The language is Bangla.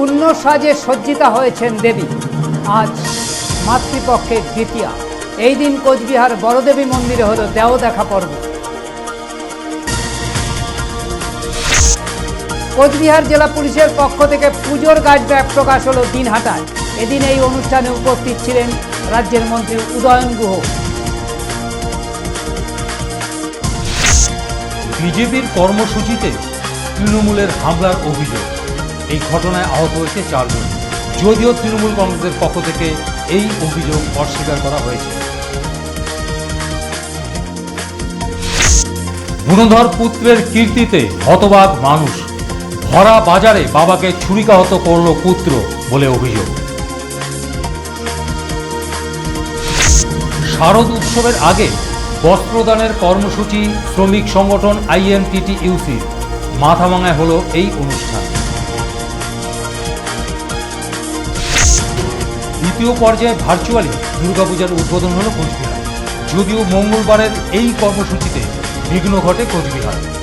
পুণ্য সাজে সজ্জিতা হয়েছেন দেবী। আজ মাতৃপক্ষের দ্বিতীয়া। এই দিন কোচবিহার বড়দেবী মন্দিরে হলো দেও দেখা পর্ব। কোচবিহার জেলা পুলিশের পক্ষ থেকে পুজোর গাছ ব্যাগ প্রকাশ হলো দিনহাটায়। এদিন এই অনুষ্ঠানে উপস্থিত ছিলেন রাজ্যের মন্ত্রী উদয়ন গুহ। বিজেপির কর্মসূচিতে তৃণমূলের হামলার অভিযোগ। এই ঘটনায় আহত হয়েছে চারজন। যদিও তৃণমূল কংগ্রেসের পক্ষ থেকে এই অভিযোগ অস্বীকার করা হয়েছে। গুণধর পুত্রের কীর্তিতে হতবাক মানুষ। ভরা বাজারে বাবাকে ছুরিকাহত করল পুত্র বলে অভিযোগ। শারদ উৎসবের আগে বস্ত্রদানের কর্মসূচি শ্রমিক সংগঠন আইএনটিটি ইউসি মাথাভাঙায় হলো এই অনুষ্ঠান। দ্বিতীয় পর্যায়ে ভার্চুয়ালি দুর্গাপূজার উদ্বোধন হল কোচবিহার। যদিও মঙ্গলবারের এই কর্মসূচিতে বিঘ্ন ঘটে কোচবিহার।